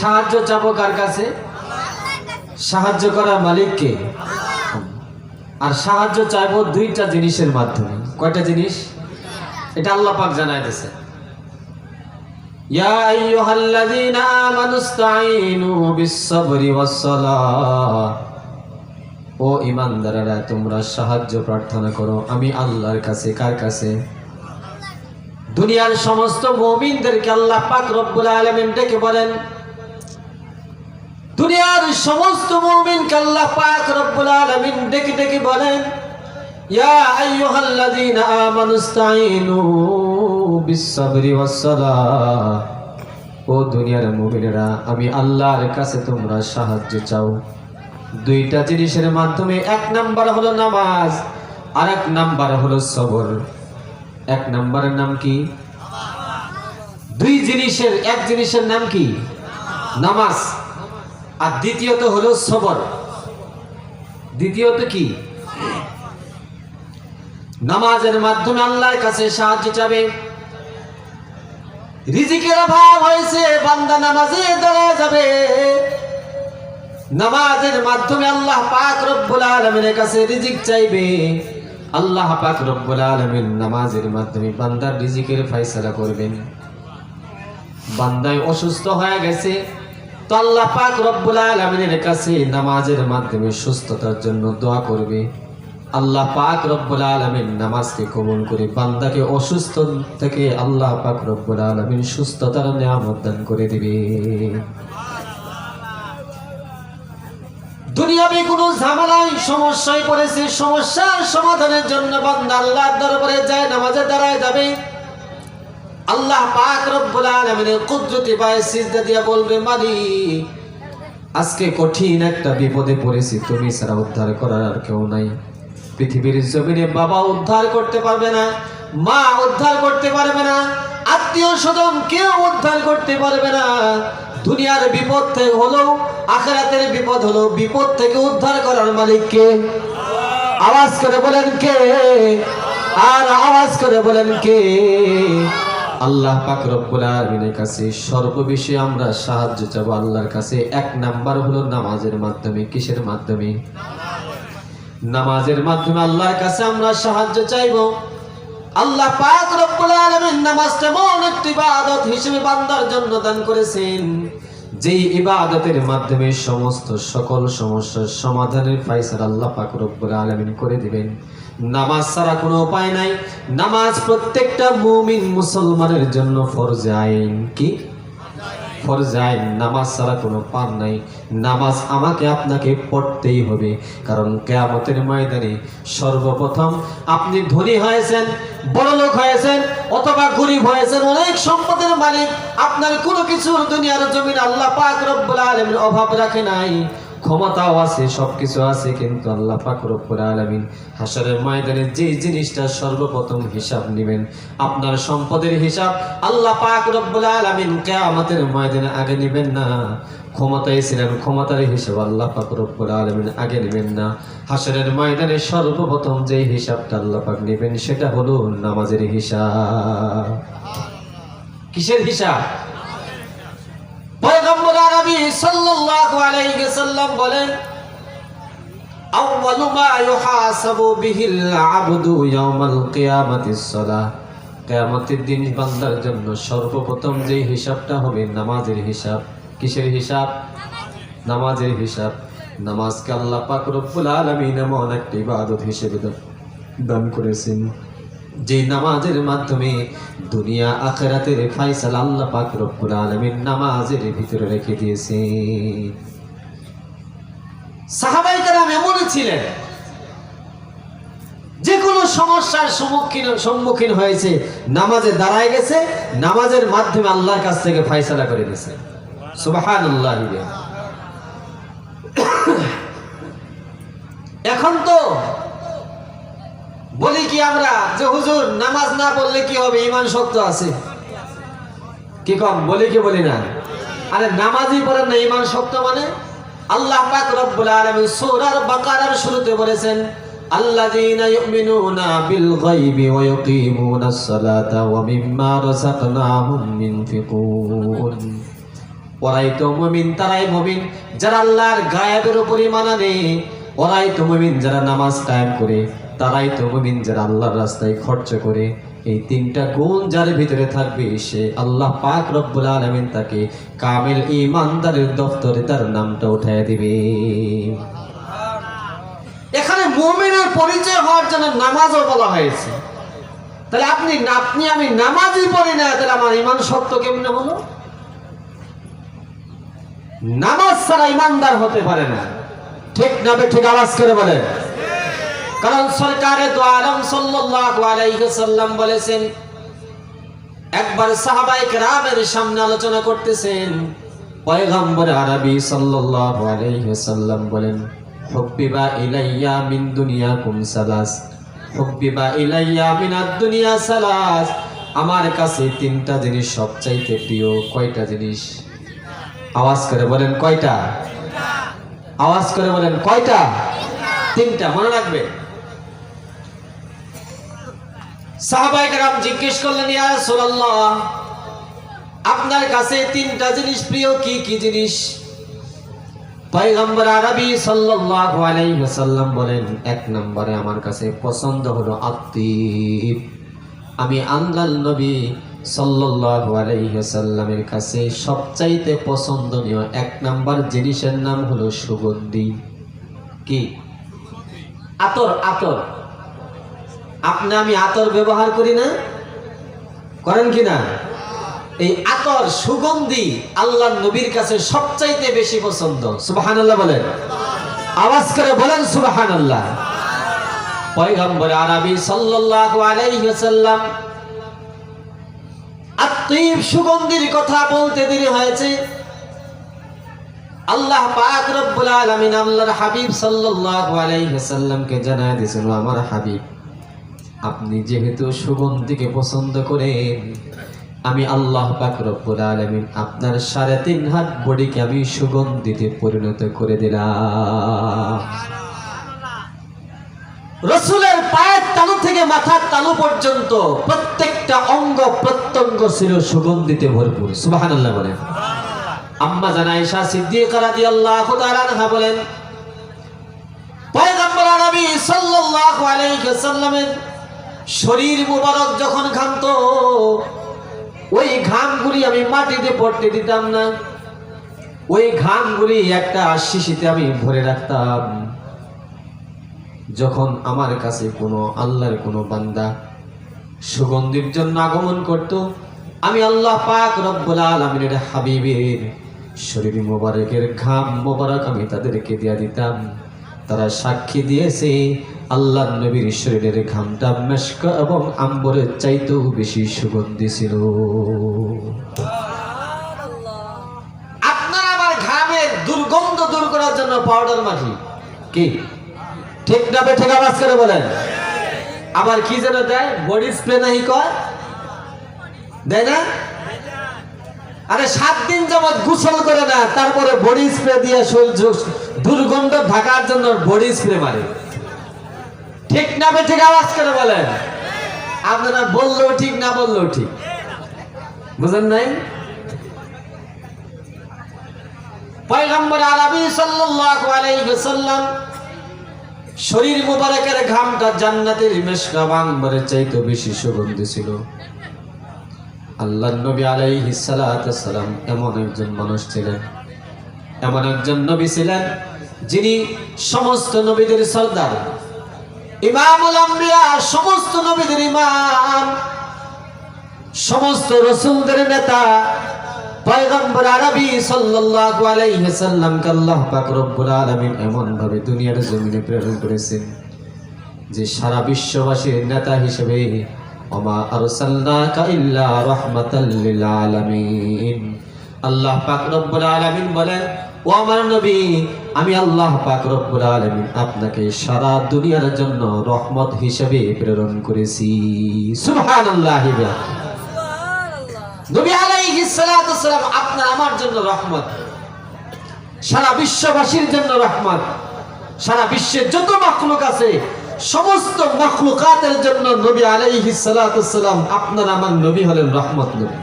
সাহায্য চাবো কার কাছে? সাহায্য করা মালিককে। আর সাহায্য চাইব দুইটা জিনিসের মাধ্যমে। কয়টা জিনিস? এটা আল্লাহ পাক জানাই দিয়েছে। ইয়া আইয়ুহাল্লাযীনা আমানুস্তাঈনু বিস-সাবরি ওয়াস-সালাহ ও ইমানদারেরা তোমরা সাহায্য প্রার্থনা করো। আমি আল্লাহর কাছে, কার কাছে? দুনিয়ার সমস্ত মুমিনদেরকে আল্লাহ পাক রব্বুল আলামিন ডেকে বলেন দুনিয়ার সমস্ত মুমিনকে আল্লাহ পাক রব্বুল আলামিন ডেকে ডেকে বলেন, ইয়া আইয়ুহাল্লাযীনা আমানুস্তাঈনু বিস-সাবরি ওয়াস-সালাহ। ও দুনিয়ার মুমিনেরা, আমি আল্লাহর কাছে তোমরা সাহায্য চাও। দুইটা জিনিসের মাধ্যমে এক নাম্বার হলো নামাজ, আর এক নাম্বার হলো সবর। এক নাম্বারের নাম কি? দুই জিনিসের, এক জিনিসের নাম কি? নামাজ। আর দ্বিতীয়ত হলো সবর। দ্বিতীয়ত কি? নামাজের মাধ্যমে আল্লাহর কাছে সাহায্য চাবে। রিজিকের অভাব হয়েছে, বান্দা নামাজে দাঁড়া যাবে। নামাজের মাধ্যমে আল্লাহ পাক রব্বুল আলমিনের কাছে রিজিক চাইবে। আল্লাহ পাক রব্বুল আলমিন নামাজের মাধ্যমে বান্দার রিজিকের ফয়সালা করবেন। বান্দায় অসুস্থ হয়ে গেছে তো আল্লাহ পাক রব্বুল আলমিনের কাছে নামাজের মাধ্যমে সুস্থতার জন্য দোয়া করবে। আল্লাহ পাক রব্বুল আলমিন নামাজকে কবুল করে বান্দাকে অসুস্থ থেকে আল্লাহ পাক রব্বুল আলমিন সুস্থতার নিয়ামত দান করে দিবে। দুনিয়াবি কোনো ঝামেলায় সমস্যায় পড়েছে, সমস্যার সমাধানের জন্য বান্দা আল্লাহর দরবারে যায় নামাজে দাঁড়ায় যাবে। আল্লাহ পাক রব্বুল আলামিনের কুদরতি পায়ে সিজদা দিয়া বলবে মালিক আজকে কঠিন একটা বিপদে পড়েছি, তুমি ছাড়া উদ্ধার করার আর কেউ নাই। পৃথিবীর জমিনে বাবা উদ্ধার করতে পারবে না, মা উদ্ধার করতে পারবে না, আত্মীয় স্বজন কেউ উদ্ধার করতে পারবে না। দুনিয়ার বিপদ থেকে হলো আখেরাতের বিপদ হলো বিপদ থেকে উদ্ধার করার মালিক মালিককে আওয়াজ করে বলেন কে? আর আওয়াজ করে বলেন কে? আল্লাহ পাক রব্বুল আলামিনের কাছে সর্ববিষয়ে আমরা সাহায্য চাবো আল্লাহর কাছে। এক নাম্বার হলো নামাজের মাধ্যমে। কিসের মাধ্যমে? নামাজের মাধ্যমে আল্লাহর কাছে আমরা সাহায্য চাইব। আল্লাহ পাক রব্বুল আলামিন নামাজটা এমন একটি ইবাদত হিসেবে বান্দার জন্য দান করেছেন, যেই ইবাদতের মাধ্যমে সমস্ত সকল সমস্যার সমাধানের ফাইসাল আল্লাহ পাক রব্বুল আলামিন করে দিবেন। নামাজ ছাড়া কোনো উপায় নাই। নামাজ প্রত্যেকটা মুমিন মুসলমানের জন্য ফরজে আইন কি? ফরজে আইন, নামাজ ছাড়া কোনো পান নাই। নামাজ আমাকে আপনাকে পড়তেই হবে, কারণ কেয়ামতের ময়দানে সর্বপ্রথম আপনি ধনী হয়েছেন, বড় লোক হয়েছেন, অথবা গরিব হয়েছেন, অনেক সম্পদের মালিক। আপনার কোনো কিছুর দুনিয়ার জমিন আল্লাহ পাক রব্বুল আলামিন অভাব রাখে নাই। ক্ষমতাও আছে, সবকিছু আছে, কিন্তু আল্লাহ পাক রব্বুল আলামিন হাসরের ময়দানে যে জিনিসটা সর্বপ্রথম হিসাব নেবেন, আপনার সম্পদের হিসাব আল্লাহ পাক রব্বুল আলামিন কিয়ামতের ময়দানে আগে নেবেন না। ক্ষমতায় ছিলেন ক্ষমতার হিসাব আল্লাহ পাক রব্বুল আলামিন আগে নেবেন না। হাসরের ময়দানে সর্বপ্রথম যে হিসাবটা আল্লাহ পাক নেবেন, সেটা হলো নামাজের হিসাব। কিসের হিসাব? আলাইহি ওয়াসাল্লাম বলেন আউয়ালু মা ইউহাসাবু বিহিল আবদু ইয়াউমাল কিয়ামাতিস সালাহ কিয়ামতের দিন বান্দার জন্য সর্বপ্রথম যে হিসাবটা হবে নামাজের হিসাব। কিসের হিসাব? নামাজের হিসাব। নামাজকে আল্লাহ পাক রব্বুল আলামিন এমন একটি ইবাদত হিসেবে দান করেছেন। যে নামাজের মাধ্যমে দুনিয়া আখেরাতের ফাইসাল আল্লাহ পাক রব্বুল আলামিন নামাজের ভিতরে রেখে দিয়েছে সাহাবাই এমনই ছিলেন। যে কোনো সমস্যার সম্মুখীন সম্মুখীন হয়েছে, নামাজে দাঁড়ায় গেছে, নামাজের মাধ্যমে আল্লাহর কাছ থেকে করে সুবহানাল্লাহ এখন তো বলি কি আমরা যে হুজুর, নামাজ না পড়লে কি হবে? ইমান শক্ত আছে। কি কম? বলি কি বলি না? আরে নামাজই পড়েন না ইমান শক্ত মানে আল্লাহ পাক রব্বুল আলামিন সূরার বাকারার শুরুতে বলেছেন, আল্লাযীনা ইউমিনুনা বিল গায়বি ওয়া ইউকিমুনাস সালাতা ওয়া মিম্মা রাযাকনাহুম ইউনফিকুন ওরাই তো মুমিন, তারাই মুমিন যারা আল্লাহর গায়েবের উপর ঈমান আনে। ওরাই তো মুমিন যারা নামাজ কায়েম করে, তারাই তো মুমিন যারা আল্লাহর রাস্তায় খরচ করে। এই তিনটা গুণ যার ভিতরে থাকবে, সে আল্লাহ পাক রব্বুল আলামিন তাকে কামিল ইমানদারের দফতরে তার নামটা উঠায় দিবে। এখানে মুমিনের পরিচয় হওয়ার জন্য নামাজও বলা হয়েছে। তাহলে আপনি আপনি আমি নামাজই পড়ি না, তাহলে আমার ইমান সত্য কেমনে হলো? নামাজ ছাড়া ইমানদার হতে পারে না। ঠিক না ঠিক আওয়াজ করে বলেন। কারণ সরকারে তো আলম সাল্লাম বলেছেন, একবার সাহাবাই কেরামের সামনে আলোচনা করতেছেন সাল্লাম বলেন ইলাইয়া মিন ইলাইয়া দুনিয়া সালাস, আমার কাছে তিনটা জিনিস সবচাইতে প্রিয়, কয়টা জিনিস? আওয়াজ করে বলেন, কয়টা? আওয়াজ করে বলেন, কয়টা? তিনটা, মনে রাখবে? সাহাবাই কেরাম জিজ্ঞেস করলেন, ইয়া রাসূলুল্লাহ, আপনার কাছে তিনটা জিনিস প্রিয়, কি কি জিনিস? পয়গম্বর আরবি সাল্লাল্লাহু আলাইহি ওয়াসাল্লাম বলেন, এক নম্বরে আমার কাছে পছন্দ হলো আত্মীব আমি আল্লাহ নবী সাল্লাল্লাহু আলাইহি ওয়াসাল্লামের কাছে সবচাইতে পছন্দনীয় এক নাম্বার জিনিসের নাম হলো সুগন্ধি। কি? আতর আতর। আপনি আমি আতর ব্যবহার করি না? করেন কি না? এই আতর সুগন্ধি আল্লাহ নবীর কাছে সবচাইতে বেশি পছন্দ। সুবাহান আল্লাহ বলেন। আওয়াজ করে বলেন সুবাহান আল্লাহ পয়গম্বর আরবি সাল্লাল্লাহু আলাইহি ওয়াসাল্লাম আত্মীব সুগন্ধির কথা বলতে দেরি হয়েছে। আল্লাহ পাক রব্বুল আলামিন আল্লাহর হাবিব সাল্লাল্লাহু আলাইহি ওয়াসাল্লামকে জানায় দিয়েছেন, "ও আমার হাবিব আপনি যেহেতু সুগন্ধিকে পছন্দ করেন, আমি আল্লাহ পাক রব্বুল আলামিন আপনার সাড়ে তিন হাত বডিকে আমি সুগন্ধিতে পরিণত করে দিলাম। রসুলের পায়ের তালু থেকে মাথার তালু পর্যন্ত প্রত্যেকটা অঙ্গ প্রত্যঙ্গ ছিল সুগন্ধিতে ভরপুর। সুবহানাল্লাহ বলেন। আম্মা জানা ঈশা সিদ্দিকা রাদিয়াল্লাহু বলেন, পয়গম্বর নবী সাল্লাল্লাহু আলাইহি শরীর মুবারক যখন ঘামতো, ওই ঘামগুলি আমি মাটিতে পড়তে দিতাম না। ওই ঘামগুলি একটা শিশিতে আমি ভরে রাখতাম। যখন আমার কাছে কোনো আল্লাহর কোনো বান্দা সুগন্ধির জন্য আগমন করত, আমি আল্লাহ পাক রব্বুল আলমিনের হাবিবের শরীর মোবারকের ঘাম মোবারক আমি তাদেরকে দিয়া দিতাম। তারা সাক্ষী দিয়েছে আল্লাহ নবীর শরীরের ঘামটা মেশক এবং আম্বরের চাইতেও বেশি সুগন্ধি ছিল। আপনার আমার ঘামের দুর্গন্ধ দূর করার জন্য পাউডার মাখি। কি? ঠিক না ঠিক আওয়াজ করে বলেন। আবার কি যেন দেয়? বডি স্প্রে নাহি কয়? দেয় না? আরে সাত দিন যাবৎ গোসল করে না, তারপরে বডি স্প্রে দিয়ে শরীর দুর্গন্ধ ঢাকার জন্য বডি স্প্রে মারে। ঠিক না বে ঠিক আওয়াজ করে বলেন। আপনারা বললেও ঠিক, না বললেও ঠিক। বুঝেন নাই? পয়গম্বর আরবি সাল্লাল্লাহু আলাইহি ওয়াসাল্লাম শরীর মুবারকের ঘামটা জান্নাতের মেশকা বাংবরের চাইতে বেশি সুগন্ধি ছিল। আল্লাহ নবী আলাইহি সালাম এমন একজন মানুষ ছিলেন। এমন একজন নবী ছিলেন যিনি সমস্ত নবীদের সর্দার। ইমামুল আম্বিয়া, সমস্ত নবীদের ইমাম, সমস্ত রসুলদের নেতা, পয়গম্বর আরবি সাল্লাল্লাহু আল্লাহ এমন ভাবে দুনিয়ার জমিনে প্রেরণ যে সারা বিশ্ববাসীর নেতা হিসেবে আল্লাহ পাক রব্বুল বলেন, ও আমার নবী আমি আল্লাহ পাক রব্বুল আলামিন আপনাকে সারা দুনিয়ার জন্য রহমত হিসেবে প্রেরণ করেছি। সুবহানাল্লাহি নবী আপনার আমার জন্য রহমত। সারা বিশ্ববাসীর জন্য রহমত। সারা বিশ্বের যত আছে, সমস্ত জন্য নবী আপনার আমার নবী হলেন রহমত নবী।